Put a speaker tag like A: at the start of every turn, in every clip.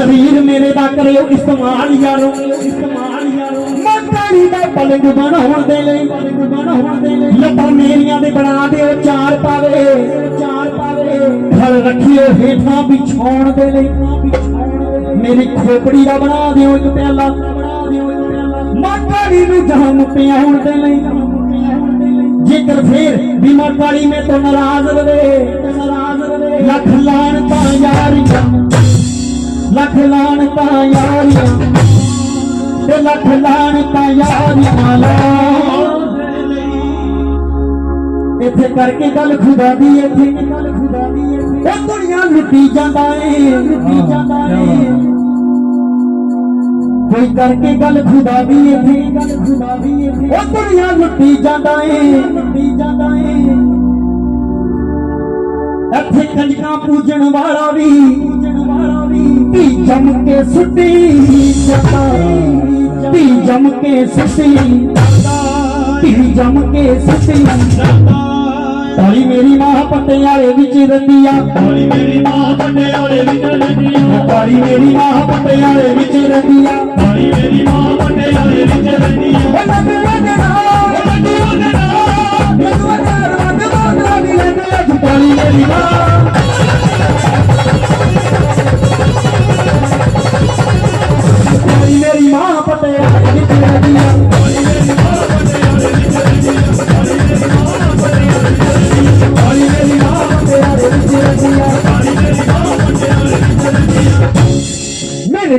A: ਸ਼ਰੀਰ ਮੇਰੇ ਦਾ ਕਰਿਓ ਇਸਤੇਮਾਲ ਯਾਰੋ ਇਸਤੇਮਾਲ ਯਾਰੋ ਮਕਾਨੀ ਦਾ ਪਲੰਗ ਬਣਾਉਣ ਦੇ ਲਈ ਪਲੰਗ ਬਣਾਉਣ ਦੇ ਲਈ ਲੱਤਾਂ ਮੇਰੀਆਂ ਦੇ ਬਣਾ ਦਿਓ ਚਾਰ ਪਾਵੇ ਚਾਰ ਪਾਵੇ ਘਰ ਰੱਖਿਓ ਹੇਠਾਂ ਵਿਛਾਉਣ ਦੇ ਲਈ ਮੇਰੀ ਖੋਪੜੀ ਦਾ ਬਣਾ ਦਿਓ ਇੱਕ ਪਿਆਲਾ ਬਣਾ ਦਿਓ ਨੂੰ ਜਾਨ ਪਿਆਉਣ ਦੇ ਲਈ ਜੇਕਰ ਫੇਰ ਬਿਮਾਰ ਕਾਲੀ ਮੈਂ ਤੋਂ ਨਾਰਾਜ਼ ਰਵੇ ਨਾਰਾਜ਼ ਰਵੇ ਲੱਖ ਲਾਣ ਤਾਂ ਯਾਰੀਆਂ ਲੱਖ ਲਾਣ ਤਾਂ ਯਾਰੀਆਂ, ਤੇ ਲੱਖ ਲਾਣ ਤਾਂ ਯਾਰੀਆਂ ਲਾ। ਇੱਥੇ ਕਰਕੇ ਗੱਲ ਖੁਦਾ ਦੀ, ਇੱਥੇ ਗੱਲ ਖੁਦਾ ਦੀ, ਇੱਥੇ। ਉਹ ਦੁਨੀਆ ਲੁੱਟੀ ਜਾਂਦਾ ਏ, ਲੁੱਟੀ ਜਾਂਦਾ ਏ। ਕੋਈ ਕਰਕੇ ਗੱਲ ਖੁਦਾ ਦੀ, ਇੱਥੇ ਗੱਲ ਖੁਦਾ ਦੀ, ਇੱਥੇ। ਉਹ ਦੁਨੀਆ ਲੁੱਟੀ ਜਾਂਦਾ ਏ, ਲੁੱਟੀ ਜਾਂਦਾ ਏ। ਇੱਥੇ ਕੰਜਕਾਂ ਪੂਜਣ ਵਾਲਾ ਵੀ ਧੀ ਜੰਮ ਕੇ ਸੁੱਟੀ ਜਾਂਦਾ ਧੀ ਜੰਮ ਕੇ ਸੁੱਟੀ ਧੀ ਜੰਮ ਕੇ ਸੁੱਟੀ। ਤਾਰੀ ਮੇਰੀ ਮਾਂ ਪਟਿਆਲੇ ਵਿੱਚ ਰਹਿੰਦੀ ਆ।
B: ਹੋਲੀ ਮੇਰੀ ਮਾਂ ਪਟਿਆਲੇ ਵਿੱਚ ਰਹਿੰਦੀ ਆ।
A: ਤਾਰੀ ਮੇਰੀ ਮਾਂ ਪਟਿਆਲੇ ਵਿੱਚ ਰਹਿੰਦੀ ਆ।
B: ਹੋਲੀ ਮੇਰੀ ਮਾਂ ਪਟਿਆਲੇ ਵਿੱਚ ਰਹਿੰਦੀ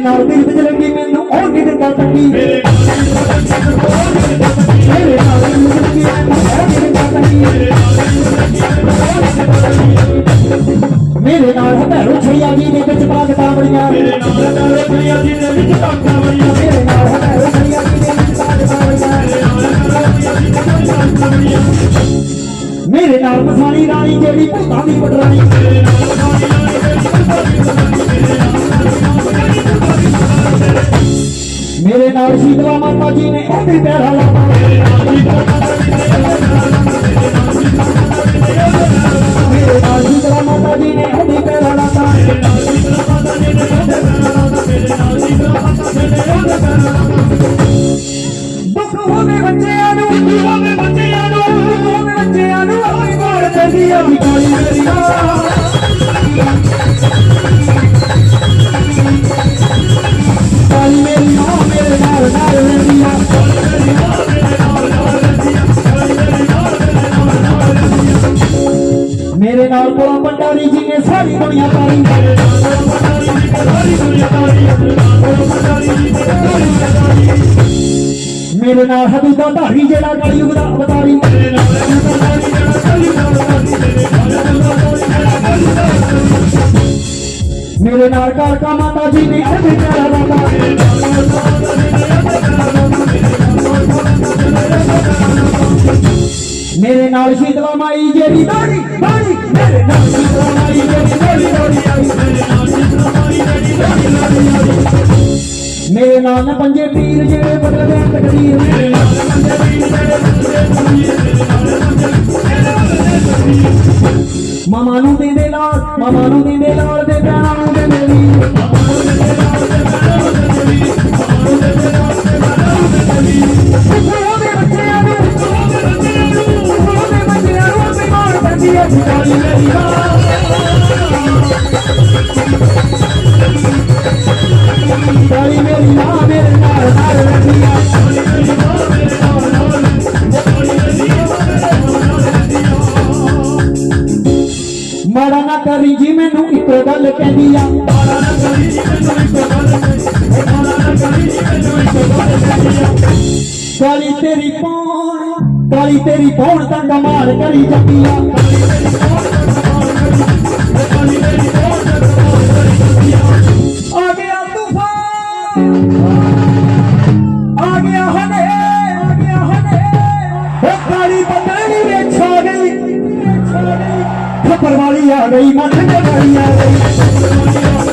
B: ਨਾਲ
A: ਦਿਲ ਵਿੱਚ ਲੱਗੀ ਮੈਨੂੰ ਉਹ ਨਹੀਂ ਦਿੰਦਾ ਤੰਗੀ
B: ਮੇਰੇ ਨਾਲ
A: ਮੇਰੇ ਦਿਲ ਵਿੱਚ ਲੱਗੀ ਮੈਨੂੰ ਉਹ ਨਹੀਂ ਦਿੰਦਾ ਤੰਗੀ ਮੇਰੇ ਨਾਲ ਹਟਾਰੋ ਛਈਆ ਜੀ ਦੇ ਵਿੱਚ ਪਾਗਟਾਂ ਬੜੀਆਂ।
B: ਮੇਰੇ ਨਾਲ ਨਾਲ ਪ੍ਰਿਆ ਜੀ ਦੇ ਵਿੱਚ ਧਾਕਾਂ ਬੜੀਆਂ।
A: ਮੇਰੇ ਨਾਲ ਹਟਾਰੋ ਛਈਆ ਜੀ ਦੇ ਵਿੱਚ ਪਾਗਟਾਂ ਬੜੀਆਂ।
B: ਮੇਰੇ ਨਾਲ ਨਾਲ ਪ੍ਰਿਆ ਜੀ ਦੇ ਵਿੱਚ ਧਾਕਾਂ ਬੜੀਆਂ।
A: ਮੇਰੇ ਨਾਲ ਮਸਾਣੀ ਰਾਣੀ ਜਿਹੜੀ ਭੂਤਾਂ ਦੀ ਪਟਰਾਣੀ।
B: ਮੇਰੇ ਨਾਲ ਸਾਡੀ ਨਾਲ ਮੇਰੇ
A: ਮੇਰੇ ਨਾਲ ਸ਼ੀਤਲਾ ਮਾਤਾ ਜੀ ਨੇ ਉਹ ਵੀ ਪੈਰਾ ਲਾਤਾ ਮੇਰੇ ਨਾਲ ਸ਼ੀਤਲਾ ਮਾਤਾ ਜੀ ਨੇ ਉਹ ਵੀ ਪੈਰਾ ਲਾਤਾ ਦੁੱਖ ਹੋਵੇ ਬੱਚਿਆਂ ਨੂੰ ਦੁੱਖ ਹੋਵੇ ਬੱਚਿਆਂ ਨੂੰ ਦੁੱਖ ਹੋਵੇ ਬੱਚਿਆਂ ਨੂੰ ਆਪਣੀ ਮੋੜ ਚੰਗੀ ਆ ਵੀ ਕਾਲੀ ਮੇਰੀ ਮਾਂ ਮੇਰੇ ਨਾਲ ਕੋਲਾ ਪੰਡਾਰੀ ਜੀ ਨੇ ਸਾਰੀ ਦੁਨੀਆ ਤਾਰੀ ਮੇਰੇ ਨਾਲ ਹਦੂ ਦਾ ਧਾਰੀ ਜਿਹੜਾ ਕਲਯੁਗ ਦਾ ਅਵਤਾਰੀ ਮੇਰੇ ਨਾਲ ਕਾਲਕਾ ਮਾਤਾ ਜੀ ਨੇ ਅਰਥੇ ਪਿਆਰਾ ਰਾਤਾ ਮੇਰੇ ਨਾਲ ਸ਼ੀਤਲਾ ਮਾਈ ਜਿਹੜੀ ਦੋੜੀ ਦੋੜੀ ਮੇਰੇ ਨਾਲ ਸ਼ੀਤਲਾ ਮਾਈ ਜਿਹੜੀ ਦੋੜੀ ਦੋੜੀ ਆਈ ਮੇਰੇ ਨਾਲ ਪੰਜੇ ਪੀਰ ਜਿਹੜੇ ਬਦਲਦੇ ਆ ਤਕਦੀਰ ਮੇਰੇ ਨਾਲ ਮਾਮਾ ਨੂੰ ਦਿੰਦੇ ਲਾਲ ਮਾਮਾ ਨੂੰ ਦਿੰਦੇ ਲਾਲ ਦੇ ਭੈਣਾਂ ਨੂੰ ਦਿੰਦੇ ਵੀਰ। ਉਹਦੇ ਪੌਣ ਕਾਲੀ ਤੇਰੀ ਪੌਣ ਤਾਂ ਕਮਾਲ ਕਰੀ ਜਾਂਦੀ ਆ ਆ ਗਿਆ ਤੂਫਾਨ ਆ ਗਿਆ ਹਨੇ ਆ ਗਿਆ ਹਨੇ ਉਹ ਕਾਲੀ ਬਦਲੀ ਵਿੱਚ ਛਾ ਗਈ ਖੱਪਰ ਵਾਲੀ ਆ ਗਈ ਮੱਠ ਤੇ ਵਾਲੀ ਆ ਗਈ